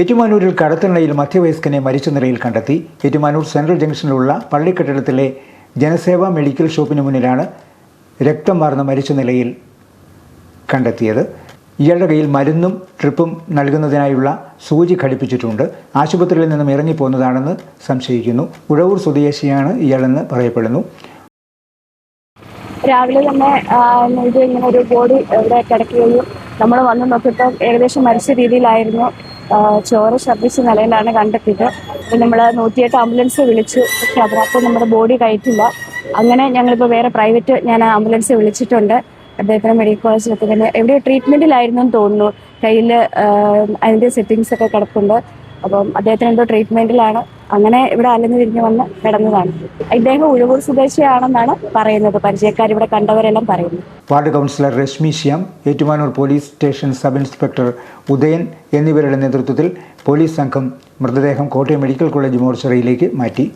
ഏറ്റുമാനൂരിൽ കടത്തിണ്ണയിൽ മധ്യവയസ്കനെ മരിച്ച നിലയിൽ കണ്ടെത്തി. ഏറ്റുമാനൂർ സെൻട്രൽ ജംഗ്ഷനിലുള്ള പള്ളിക്കെട്ടിടത്തിലെ ജനസേവ മെഡിക്കൽ ഷോപ്പിന് മുന്നിലാണ് രക്തം വാർന്ന മരിച്ച നിലയിൽ കണ്ടെത്തിയത്. ഇയാളുടെ കയ്യിൽ മരുന്നും ട്രിപ്പും നൽകുന്നതിനായുള്ള സൂചി ഘടിപ്പിച്ചിട്ടുണ്ട്. ആശുപത്രിയിൽ നിന്നും ഇറങ്ങിപ്പോകുന്നതാണെന്ന് സംശയിക്കുന്നു. ഉഴവൂർ സ്വദേശിയാണ് ഇയാളെന്ന് പറയപ്പെടുന്നു. രാവിലെ തന്നെ ഇത് ഇങ്ങനെ ഒരു ബോഡി ഇവിടെ കിടക്കുകയും നമ്മൾ വന്ന് നോക്കിയപ്പോൾ ഏകദേശം മരിച്ച രീതിയിലായിരുന്നു. ചോര ഛർദ്ദിച്ച നിലയിലാണ് കണ്ടെത്തിയത്. അപ്പം നമ്മൾ നൂറ്റിയെട്ട് ആംബുലൻസ് വിളിച്ചു പക്ഷെ അതിനകത്ത് നമ്മുടെ ബോഡി കയറ്റില്ല. അങ്ങനെ ഞങ്ങളിപ്പോൾ വേറെ പ്രൈവറ്റ് ഞാൻ ആംബുലൻസ് വിളിച്ചിട്ടുണ്ട്. അദ്ദേഹത്തിന് മെഡിക്കൽ കോളേജിൽ എത്തിക്കുന്നത് എവിടെയോ ട്രീറ്റ്മെന്റിലായിരുന്നു എന്ന് തോന്നുന്നു. കയ്യിൽ അതിന്റെ സെറ്റിങ്സ് ഒക്കെ കിടപ്പുണ്ട്. അപ്പം അദ്ദേഹത്തിന് എന്തോ ട്രീറ്റ്മെന്റിലാണ് അങ്ങനെ ഇവിടെ അലഞ്ഞു തിരിഞ്ഞു വന്ന് കിടന്നതാണ്. ഇദ്ദേഹം ഉഴവൂർ സ്വദേശിയാണെന്നാണ് പറയുന്നത്. പരിചയക്കാർ ഇവിടെ കണ്ടവരെല്ലാം പറയുന്നു. Ward councillor Rashmi Shyam Ettumanoor police station sub inspector Udayan എന്നിവരുടെ നേതൃത്വത്തിൽ പോലീസ് സംഘം മൃതദേഹം കോട്ടയം മെഡിക്കൽ കോളേജ് മോർച്ചറിയിലേക്ക് മാറ്റി.